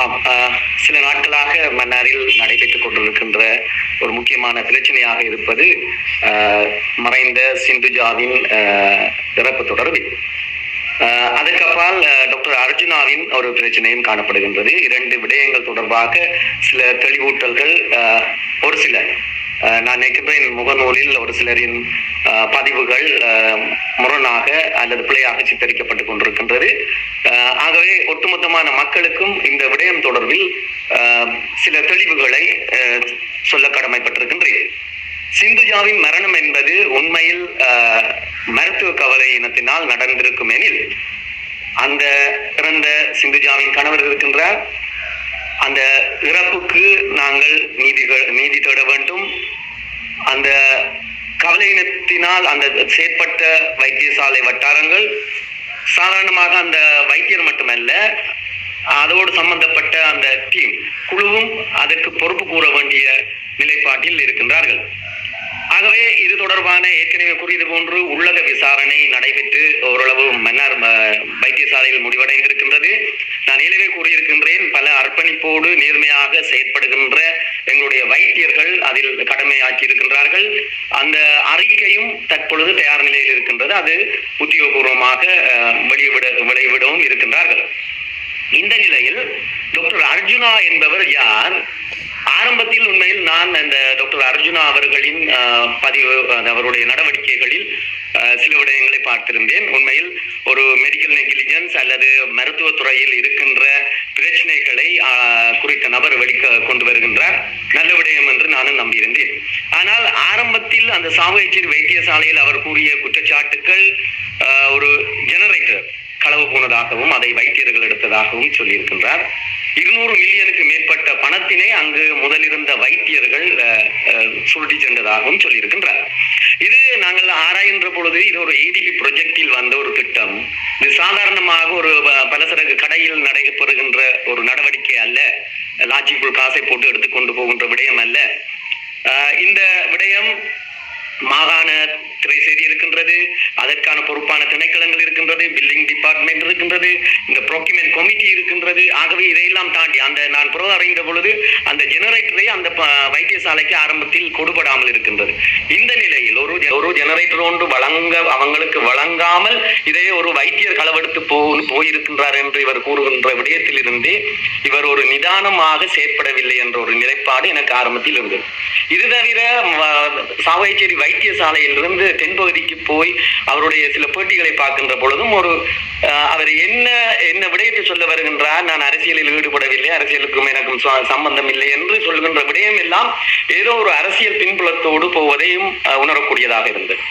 ஆம், சில நாட்களாக மன்னாரில் நடைபெற்றுக் கொண்டிருக்கின்ற ஒரு முக்கியமான பிரச்சனையாக இருப்பது மறைந்த சிந்துஜாவின் அஹ், இறப்பு தொடர்பில். அஹ், டாக்டர் அர்ஜுனாவின் ஒரு பிரச்சனையும் காணப்படுகின்றது. இரண்டு விடயங்கள் தொடர்பாக சில தெளிவூட்டல்கள் ஒரு சில நான் நினைக்கின்றேன் முகநூலில் ஒரு சிலரின் பதிவுகள் முரணாக அல்லது பிழையாக சித்தரிக்கப்பட்டுக் கொண்டிருக்கின்றது. ஆகவே ஒட்டுமொத்தமான மக்களுக்கும் இந்த விடயம் தொடர்பில் சில தெளிவுகளை சொல்ல கடமைப்பட்டிருக்கின்றேன். சிந்துஜாவின் மரணம் என்பது உண்மையில் மருத்துவ மருத்துவ கவலையினத்தினால் நடந்திருக்கும் எனில் அந்த இறந்த சிந்துஜாவின் கணவர் இருக்கின்றார். அந்த இறப்புக்கு நாங்கள் நீதி நீதி தேட வேண்டும். அந்த கவலையினத்தினால் அந்த செயற்பட்ட வைத்தியசாலை வட்டாரங்கள் சாதாரணமாக அந்த வைத்தியர் மட்டுமல்ல அதோடு சம்பந்தப்பட்ட அந்த டீம் குழுவும் அதற்கு பொறுப்பு கூற வேண்டிய நிலைப்பாட்டில் இருக்கின்றார்கள். ஆகவே இது தொடர்பான ஏற்கனவே கூறியது போன்று உள்ளக விசாரணை நடைபெற்று ஓரளவு மன்னார் வைத்தியசாலையில் முடிவடைந்திருக்கின்றது. நான் ஏற்கனவே கூறியிருக்கின்றேன் பல அர்ப்பணிப்போடு நேர்மையாக செயற்படுகின்ற எங்களுடைய வைத்தியர்கள் அதில் கடமையாற்றி இருக்கின்றார்கள் அந்த அறிக்கையும் தற்பொழுது தயார் நிலையில் இருக்கின்றது. அது உத்தியோகபூர்வமாக அஹ், வெளியிட வெளியிடவும் இருக்கின்றார்கள். இந்த நிலையில் டாக்டர் அர்ஜுனா என்பவர் யார்? ஆரம்பத்தில் உண்மையில் நான் அந்த டாக்டர் அர்ஜுனா அவர்களின் பதிவு அவருடைய நடவடிக்கைகளில் சில விடயங்களை பார்த்திருந்தேன். உண்மையில் ஒரு மெடிக்கல் நெகிலிஜென்ஸ் அல்லது மருத்துவத்துறையில் இருக்கின்ற பிரச்சனைகளை அஹ், குறித்த நபர் வெளிக்க கொண்டு வருகின்றார். நல்ல விடயம் என்று நானும் நம்பியிருந்தேன். ஆனால் ஆரம்பத்தில் அந்த சாவகச்சேரி வைத்தியசாலையில் அவர் கூறிய குற்றச்சாட்டுக்கள் ஒரு ஜெனரேட்டர் களவு போனதாகவும் அதை வைத்தியர்கள் எடுத்ததாகவும் சொல்லியிருக்கின்றார். இருநூறு மில்லியனுக்கு மேற்பட்ட பணத்தினை அங்கு முதலிருந்த வைத்தியர்கள் அஹ், அஹ், சுருட்டி சென்றதாகவும் சொல்லியிருக்கின்றார். இது நாங்கள் ஆராய்கின்ற பொழுது இது ஒரு ஏடிபி ப்ரொஜெக்டில் வந்த ஒரு திட்டம். இது சாதாரணமாக ஒரு பலசரகு பலசரக்கு கடையில் நடைபெறுகின்ற ஒரு நடவடிக்கை அல்ல. லாஜிக்குள் காசை போட்டு எடுத்துக்கொண்டு போகின்ற விடயம் அல்ல. இந்த விடயம் மாகாண துறை செய்தி இருக்கின்றது அதற்கான பொறுப்பான திணைக்களங்கள் இருக்கின்றது பில்டிங் டிபார்ட்மெண்ட் இருக்கின்றது இந்த ப்ரொக்யூமெண்ட் கமிட்டி இருக்கின்றது. ஆகவே இதையெல்லாம் தாண்டி அந்த நான் புறம் அறிந்த பொழுது அந்த ஜெனரேட்டரை அந்த வைத்தியசாலைக்கு ஆரம்பத்தில் கொடுபடாமல் இருக்கின்றது. இந்த நிலையில் ஒரு ஒரு ஜெனரேட்டர் ஒன்று வழங்க அவங்களுக்கு வழங்காமல் இதை ஒரு வைத்தியர் களவெடுத்து போ போயிருக்கின்றார் என்று இவர் கூறுகின்ற விடயத்திலிருந்தே இவர் ஒரு நிதானமாக செயற்படவில்லை என்ற ஒரு நிலைப்பாடு எனக்கு ஆரம்பத்தில் இருந்தது. இது தவிர சாவகச்சேரி வைத்தியசாலையிலிருந்து தென்பகுதிக்கு போய் அவருடைய சில பேட்டிகளை பார்க்கின்ற பொழுதும் ஒரு அவர் என்ன என்ன விடயத்தை சொல்ல வருகின்றார் நான் அரசியலில் ஈடுபடவில்லை அரசியலுக்கும் எனக்கும் ச- சம்பந்தம் இல்லை என்று சொல்கின்ற விடயம் எல்லாம் ஏதோ ஒரு அரசியல் பின்புலத்தோடு போவதையும் உணரக்கூடியதாக இருந்தது.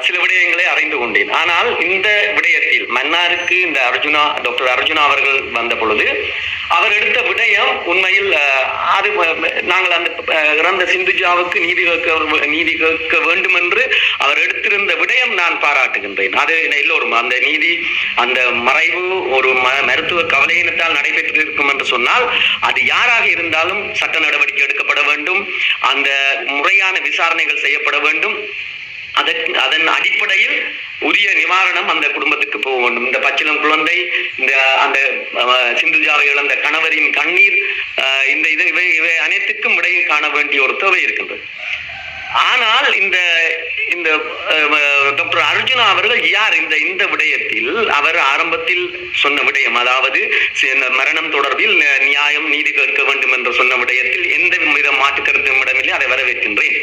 சில விடயங்களை அறிந்து கொண்டேன். ஆனால் இந்த விடயத்தில் மன்னாருக்கு இந்த அர்ஜுனா டாக்டர் அர்ஜுனா அவர்கள் வந்த பொழுது அவர் எடுத்த விடயம் உண்மையில் அது நாங்கள் அந்த இறந்த சிந்துஜாவுக்கு நீதி கேட்க நீதி கேட்க வேண்டும் என்று அவர் எடுத்திருந்த விடயம் நான் பாராட்டுகின்றேன். அது எல்லோரும் அந்த நீதி அந்த மறைவு ஒரு ம- மருத்துவ கவலையினத்தால் நடைபெற்றிருக்கும் என்று சொன்னால் அது யாராக இருந்தாலும் சட்ட நடவடிக்கை எடுக்கப்பட வேண்டும் அந்த முறையான விசாரணைகள் செய்யப்பட வேண்டும். அதற்கு அதன் அடிப்படையில் உரிய நிவாரணம் அந்த குடும்பத்துக்கு போக வேண்டும். இந்த பச்சிளம் குழந்தை இந்த அந்த சிந்து சிந்துஜாவை இழந்த கணவரின் கண்ணீர் இந்த இது இவை இவை அனைத்துக்கும் விடையை காண வேண்டிய ஒரு தேவை இருக்கின்றது. ஆனால் இந்த இந்த டாக்டர் அர்ஜுனா அவர்கள் யார்? இந்த இந்த விடயத்தில் அவர் ஆரம்பத்தில் சொன்ன விடயம் அதாவது இந்த மரணம் தொடர்பில் நியாயம் நீதி கேட்க வேண்டும் என்று சொன்ன விடயத்தில் எந்த வித மாற்று கருத்தும் இடமில்லை. அதை வரவேற்கின்றேன்.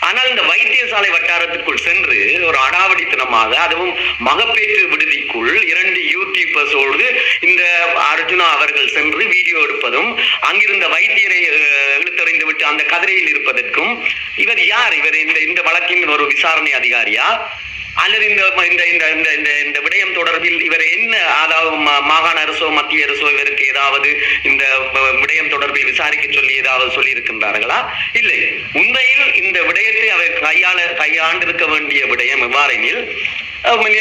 ஆனால் இந்த வைத்தியசாலை வட்டாரத்திற்குள் சென்று ஒரு அடாவடித்தனமாக அதுவும் மகப்பேற்று விடுதிக்குள் இரண்டு யூடியூபர்ஸோடு இந்த அர்ஜுனா அவர்கள் சென்று வீடியோ எடுப்பதும் அங்கிருந்த வைத்தியரை அஹ், இழுத்தறிந்து விட்டு அந்த கதிரையில் இருப்பதற்கும் இவர் யார்? இவர் இந்த இந்த வழக்கின் ஒரு விசாரணை அதிகாரியா? அல்லது இந்த இந்த இந்த இந்த இந்த இந்த விடயம் தொடர்பில் இவர் என்ன அதாவது மாகாண அரசோ மத்திய அரசோ இவருக்கு ஏதாவது இந்த விடயம் தொடர்பில் விசாரிக்க சொல்லி ஏதாவது சொல்லி இருக்கின்றார்களா இல்லை. உண்மையில் இந்த விடயத்தை அவர் கையாள கையாண்டிருக்க வேண்டிய விடயம் எவ்வாறெனில்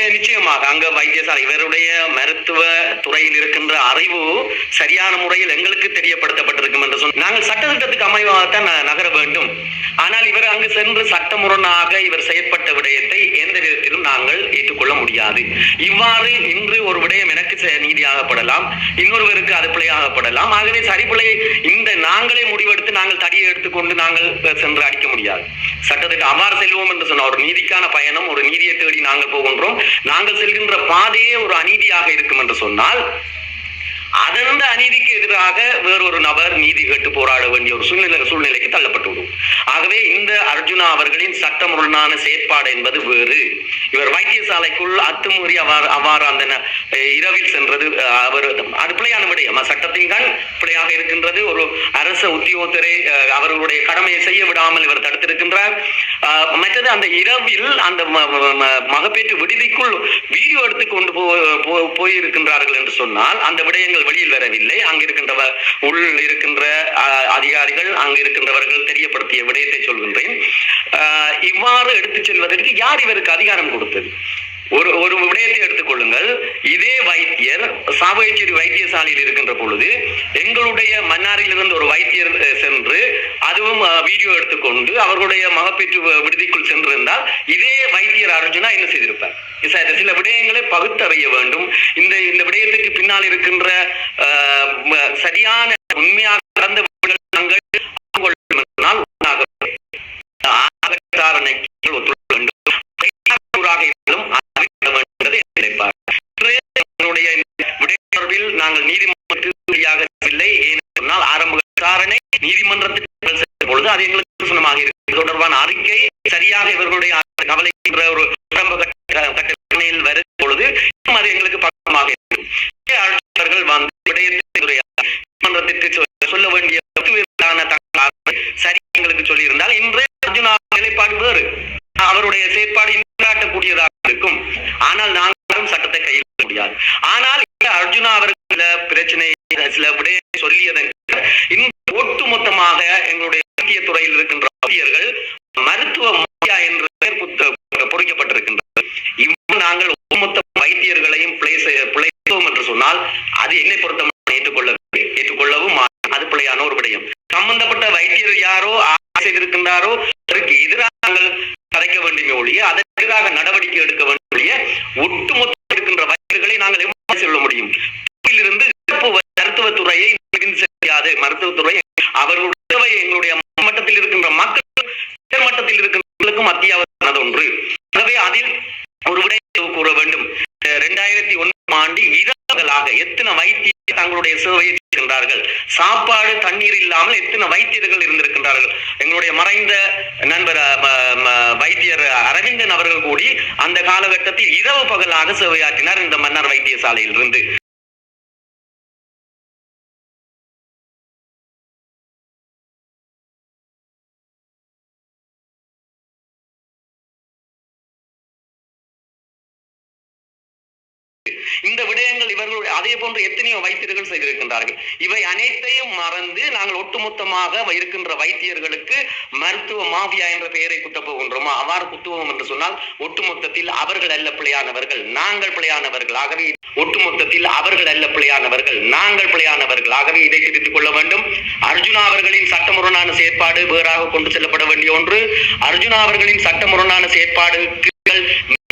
நிச்சயமாக. அங்க வைத்தியசாலை இவருடைய மருத்துவ துறையில் இருக்கின்ற அறிவு சரியான முறையில் எங்களுக்கு தெரியப்படுத்தப்பட்டிருக்கும் என்று சொன்ன நாங்கள் சட்டத்திட்டத்துக்கு அமைவாகத்தான் நகர வேண்டும். ஆனால் இவர் அங்கு சென்று சட்டமுரணாக இவர் செயற்பட்ட விடயத்தை எந்த விதத்திலும் நாங்கள் ஏற்றுக்கொள்ள முடியாது. இவ்வாறு இன்று ஒரு விடயம் எனக்கு செ- நீதியாகப்படலாம் இன்னொருவருக்கு அது பிழையாகப்படலாம். ஆகவே சரிபிழை இந்த நாங்களே முடிவெடுத்து நாங்கள் தடியை எடுத்துக்கொண்டு நாங்கள் சென்று அடிக்க முடியாது. சட்டத்திட்டம் அவ்வாறு செல்வோம் என்று சொன்ன ஒரு நீதிக்கான பயணம் ஒரு நீதியை தேடி நாங்கள் போகின்றோம். நாங்கள் செல்கின்ற பாதையே ஒரு அநீதியாக இருக்கும் என்று சொன்னால் அதந்த அநீதிக்கு எதிராக வேறொரு நபர் நீதி கேட்டு போராட வேண்டிய ஒரு சூழ்நிலை சூழ்நிலைக்கு தள்ளப்பட்டு விடும் ஆகவே இந்த அர்ஜுனா அவர்களின் சட்டமுரணான செயற்பாடு என்பது வேறு. இவர் வைத்தியசாலைக்குள் அத்துமீறி அவ்வாறு அவ்வாறு அந்த இரவில் சென்றது அஹ், அவர் அது பிள்ளையான விடயம். சட்டத்தின் கண் பிள்ளையாக இருக்கின்றது. ஒரு அரச உத்தியோகத்தரை அஹ், அவர்களுடைய கடமையை செய்ய விடாமல் இவர் தடுத்திருக்கின்றார். மற்றது அந்த இரவில் அந்த மகப்பேற்று விடுதிக்குள் வீடியோ எடுத்து கொண்டு போ போயிருக்கின்றார்கள் என்று சொன்னால் அந்த விடயங்கள் வெளியில் வரவில்லை. அங்கு இருக்கின்ற உள் இருக்கின்ற அஹ், அதிகாரிகள் அங்கு இருக்கின்றவர்கள் தெரியப்படுத்திய விடயத்தை சொல்கின்றேன். இவ்வாறு எடுத்துச் செல்வதற்கு யார் இவருக்கு அதிகாரம் கொடுத்தது ஒரு ஒரு விடயத்தை எடுத்துக்கொள்ளுங்கள் இதே வைத்தியர் சாவகச்சேரி வைத்தியசாலையில் இருக்கின்ற பொழுது எங்களுடைய மன்னாரிலிருந்து ஒரு வைத்தியர் சென்று அதுவும் வீடியோ எடுத்துக்கொண்டு அவர்களுடைய மகப்பேற்று விடுதிக்குள் சென்றிருந்தால் இதே வைத்தியர் அர்ஜுனா என்ன செய்திருப்பார்? ச- சில விடயங்களை பகுத்தறிய வேண்டும். இந்த இந்த விடயத்துக்கு பின்னால் இருக்கின்ற சரியான உண்மையாக நடந்த விடயங்கள் அறிந்து கொள்ள வேண்டுமானால் உண்மையாகவே ஆகத்தாரணைக்கு ஒத்துழைக்க வேண்டும் கையாளூராக இருந்தாலும் அறிவிக்க வேண்டும் என்பதை நினைப்பார் இன்று என்னுடைய இந்த விடய தொடர்பில் நாங்கள் நீதிமன்றத்துக்கு சொன்னால் ஆரம்ப விசாரணை நீதிமன்றத்துக்கு பொழுது அது எங்களுக்கு சுனமாக இருக்கு தொடர்பான அறிக்கை சரியாக இவர்களுடைய கவலை என்ற ஒரு ஆரம்ப கட்டணையில் வரும் பொழுது அது எங்களுக்கு பக்கமாக இருக்கு வந்து விடயத்தை நீதிமன்றத்திற்கு சொல்ல- வேண்டிய சரி எங்களுக்கு சொல்லியிருந்தால் இன்று அர்ஜுனா நிலைப்பாடு வேறு அவருடைய செயற்பாடு காட்டக்கூடியதாக இருக்கும் ஆனால் நாங்களும் சட்டத்தை கையில் முடியாது ஆனால் இந்த அர்ஜுனா அவர்கள் சில பிரச்சனை சில விடயத்தை சொல்லியதன் இந்த ஒட்டுமொத்தமாக எங்களுடைய மத்திய துறையில் இருக்கின்ற ஊழியர்கள் மருத்துவ மாஃபியா என்று பெயர் புத்த- பொறிக்கப்பட்டிருக்கின்றது இவ்வாறு நாங்கள் ஒட்டுமொத்த வைத்தியர்களையும் பிழைத்தோம் என்று சொன்னால் அது என்னை பொருத்தமாக ஏற்றுக்கொள்ள ஏற்றுக்கொள்ளவும் அது பிழையான ஒரு விடயம். சம்பந்தப்பட்ட வைத்தியர் யாரோ செய்திருக்கின்றாரோ அதற்கு எதிராக நாங்கள் கதைக்க வேண்டுமே ஒழிய அதற்கு எதிராக நடவடிக்கை எடுக்க வேண்டிய ஒட்டுமொத்த இருக்கின்ற வைத்தியர்களை நாங்கள் எவ்வாறு சொல்ல முடியும் இருந்து சிறப்பு மருத்துவத்துறையை மிகுந்து மருத்துவத்துறை. அவர்களுடைய எங்களுடைய மட்டத்தில் இருக்கின்ற மக்கள் உயர் மட்டத்தில் இருக்கின்றவர்களுக்கும் அத்தியாவசியமானது ஒன்று. ஆகவே அதில் ஒரு விடயத்தை கூற வேண்டும். இரண்டாயிரத்தி ஒன்றாம் ஆண்டு இரவுகளாக எத்தனை வைத்தியர் தங்களுடைய சேவையை செய்கின்றார்கள் சாப்பாடு தண்ணீர் இல்லாமல் எத்தனை வைத்தியர்கள் இருந்திருக்கின்றார்கள்? எங்களுடைய மறைந்த நண்பர் வைத்தியர் அரவிந்தன் அவர்கள் கூடி அந்த காலகட்டத்தில் இரவு பகலாக சேவையாற்றினார் இந்த மன்னர் வைத்தியசாலையில் இருந்து இந்த விடயங்கள் இவர்களுடைய அதே போன்று எத்தனையோ வைத்தியர்கள் செய்திருக்கின்றார்கள். இவை அனைத்தையும் மறந்து நாங்கள் ஒட்டுமொத்தமாக இருக்கின்ற வைத்தியர்களுக்கு மருத்துவ மாஃபியா என்ற பெயரை குத்தப் போகின்றோமா? அவ்வாறு குத்துவோம் என்று சொன்னால் ஒட்டுமொத்தத்தில் அவர்கள் அல்ல பிழையானவர்கள் நாங்கள் பிழையானவர்கள் ஆகவே ஒட்டுமொத்தத்தில் அவர்கள் அல்ல பிழையானவர்கள் நாங்கள் பிழையானவர்கள் ஆகவே இதை திருத்திக் கொள்ள வேண்டும். அர்ஜுனா அவர்களின் சட்டமுரணான செயற்பாடு வேறாக கொண்டு செல்லப்பட வேண்டிய ஒன்று. அர்ஜுனா அவர்களின் சட்டமுரணான செயற்பாடுக்கு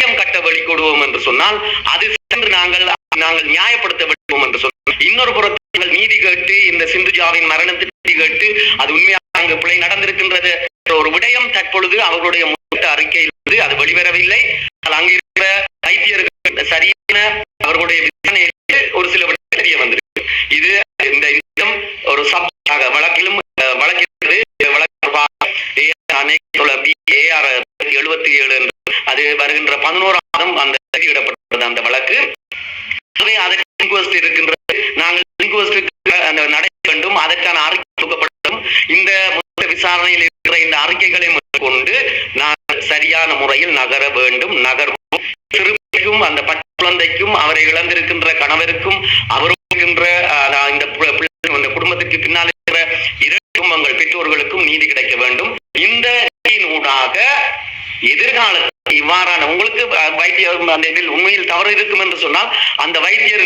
நியாயம் கட்ட வழி கொடுவோம் என்று சொன்னால் அது சென்று நாங்கள் நாங்கள் நியாயப்படுத்த வேண்டும் என்று சொன்னால் இன்னொரு புறத்தில் நீதி கேட்டு இந்த சிந்துஜாவின் மரணத்துக்கு நீதி கேட்டு அது உண்மையாக அங்கு பிழை நடந்திருக்கின்றது ஒரு விடயம் தற்பொழுது அவர்களுடைய முன்னோட்ட அறிக்கையில் இருந்து அது வெளிவரவில்லை. ஆனால் அங்கு இருக்கிற வைத்தியர்கள் சரியான அவர்களுடைய விசாரணையிலிருந்து ஒரு சில விடயங்கள் தெரிய வந்திருக்கு. இது இந்த இடம் ஒரு சப் வழக்கிலும் அஹ், வழக்கில் வழக்கு ஏஆர் எழுபத்தி ஏழு வருகின்ற பதினோராம் மாதம் அந்த வெளியிடப்பட்டது அந்த வழக்கு. ஆகவே அதற்கு இன்குவஸ்ட் இருக்கின்றது. நாங்கள் இன்குவஸ்டுக்கு அந்த நடை வேண்டும். அதற்கான அறிக்கை கொடுக்கப்படும். இந்த விசாரணையில் இருக்கிற இந்த அறிக்கைகளை கொண்டு நான் சரியான முறையில் நகர வேண்டும் நகர்வோம். சிறுமிக்கும் அந்த பட்ட குழந்தைக்கும் அவரை இழந்திருக்கின்ற கணவருக்கும் அவரும் இந்த பு- இந்த குடும்பத்திற்கு பின்னால் இருக்கிற இரு குடும்பங்கள் பெற்றோர்களுக்கும் நீதி கிடைக்க வேண்டும். இந்த ஊடாக எதிர்காலத்தில் இவ்வாறான உங்களுக்கு அஹ், வைத்தியர் அந்த இதில் உண்மையில் தவறு இருக்கும் என்று சொன்னால் அந்த வைத்தியர்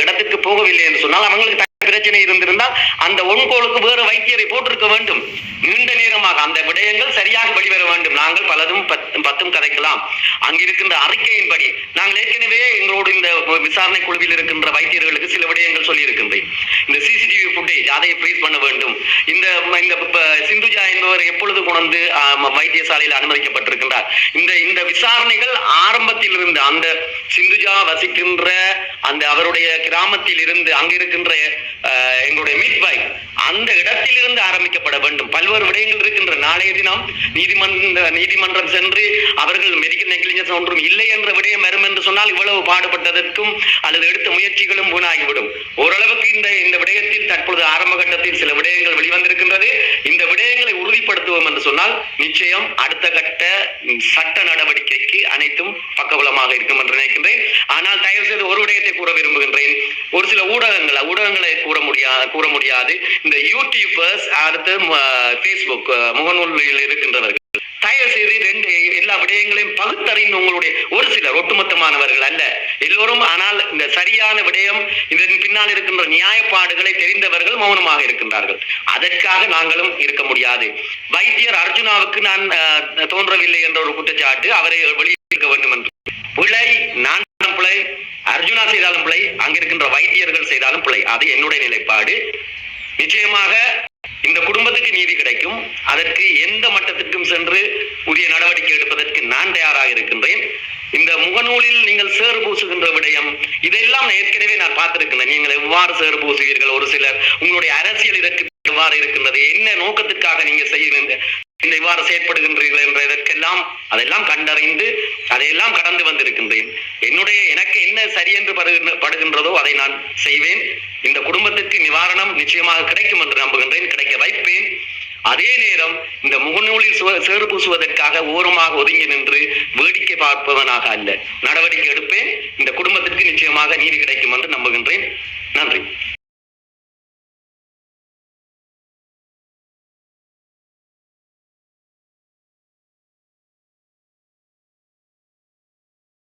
இடத்துக்கு போகவில்லை என்று சொன்னால் அவங்களுக்கு பிரச்சனை இருந்திருந்தால் அந்த ஒன்கோளுக்கு வேறு வைத்தியரை போட்டிருக்க வேண்டும். நீண்ட நேரமாக அந்த விடயங்கள் சரியாக வெளிவர வேண்டும். நாங்கள் பலதும் பத்- பத்தும் கதைக்கலாம். அங்கிருக்கின்ற அறிக்கையின்படி நாங்கள் ஏற்கனவே எங்களோடு இந்த விசாரணை குழுவில் இருக்கின்ற வைத்தியர்களுக்கு சில விடயங்கள் சொல்லியிருக்கின்றேன். இந்த சிசிடிவி ஃபுட்டேஜ் அதை ஃப்ரீஸ் பண்ண வேண்டும். இந்த இந்த சிந்துஜா என்பவர் எப்பொழுது கொண்டு வைத்தியசாலையில் அனுமதிக்கப்பட்டிருக்கின்றார்? இந்த இந்த விசாரணைகள் ஆரம்பத்தில் இருந்து அந்த சிந்துஜா வசிக்கின்ற அந்த அவருடைய கிராமத்தில் இருந்து அங்க இருக்கின்ற அஹ், எங்களுடைய மிட்வை அந்த இடத்திலிருந்து ஆரம்பிக்கப்பட வேண்டும். பல்வேறு விடயங்கள் இருக்கின்ற நாளைய தினம் நீதிமன்ற நீதிமன்றம் சென்று அவர்கள் மெடிக்கல் நெக்லிஜென்ஸ் ஒன்றும் இல்லை என்ற விடயம் வரும் என்று சொன்னால் இவ்வளவு பாடுபட்டதற்கும் அல்லது எடுத்த முயற்சிகளும் வீணாகிவிடும். ஓரளவுக்கு இந்த இந்த விடயத்தில் தற்பொழுது ஆரம்ப கட்டத்தில் சில விடயங்கள் வெளிவந்திருக்கின்றது. இந்த விடயங்களை உறுதிப்படுத்துவோம் என்று சொன்னால் நிச்சயம் அடுத்த கட்ட சட்ட நடவடிக்கைக்கு அனைத்தும் பக்கபலமாக இருக்கும் என்று நினைக்கின்றேன். ஆனால் தயவு செய்து ஒரு விடயத்தை கூற விரும்புகின்றேன். ஒரு சில ஊடகங்கள் ஊடகங்களை கூற முடியா கூற முடியாது. இந்த யூடியூபர்ஸ் அடுத்து ஃபேஸ்புக் முகநூலில் இருக்கின்றவர்கள். தயவு செய்து ரெண்டு எல்லா விடயங்களையும் பகுத்தறிந்து உங்களுடைய ஒரு சிலர் ஒட்டுமொத்தமானவர்கள் அல்ல. எல்லோரும் ஆனால் இந்த சரியான விடயம் இதன் பின்னால் இருக்கின்ற நியாயப்பாடுகளை தெரிந்தவர்கள் மௌனமாக இருக்கின்றார்கள். அதற்காக நாங்களும் இருக்க முடியாது. வைத்தியர் அர்ஜுனாவுக்கு நான் அஹ், தோன்றவில்லை என்ற ஒரு குற்றச்சாட்டு அவரை வெளியிருக்க வேண்டும் என்று. பிழை நான் பிழை. அர்ஜுனா செய்தாலும் பிழை அங்கிருக்கின்ற வைத்தியர்கள் செய்தாலும் பிழை. அது என்னுடைய நிலைப்பாடு. நிச்சயமாக இந்த குடும்பத்துக்கு நீதி கிடைக்கும். அதற்கு எந்த மட்டத்திற்கும் சென்று உரிய நடவடிக்கை எடுப்பதற்கு நான் தயாராக இருக்கின்றேன். இந்த முகநூலில் நீங்கள் சேறு பூசுகின்ற விடயம் இதெல்லாம் ஏற்கனவே நான் பார்த்திருக்கிறேன். நீங்கள் எவ்வாறு சேறு பூசுவீர்கள்? ஒரு சிலர் உங்களுடைய அரசியல் இதற்கு எவ்வாறு இருக்கின்றது. என்ன நோக்கத்திற்காக நீங்க செய்யுங்க இந்த இவ்வாறு செயற்படுகின்றீர்கள் என்ற இதற்கெல்லாம் அதெல்லாம் கண்டறிந்து அதையெல்லாம் கடந்து வந்திருக்கின்றேன். என்னுடைய எனக்கு என்ன சரி என்று படுகின்றதோ அதை நான் செய்வேன். இந்த குடும்பத்திற்கு நிவாரணம் நிச்சயமாக கிடைக்கும் என்று நம்புகின்றேன் கிடைக்க வைப்பேன். அதே நேரம் இந்த முகநூலில் சுவ- சேறு பூசுவதற்காக ஓரமாக ஒதுங்கி நின்று வேடிக்கை பார்ப்பவனாக அல்ல. நடவடிக்கை எடுப்பேன். இந்த குடும்பத்திற்கு நிச்சயமாக நீதி கிடைக்கும் என்று நம்புகின்றேன். நன்றி.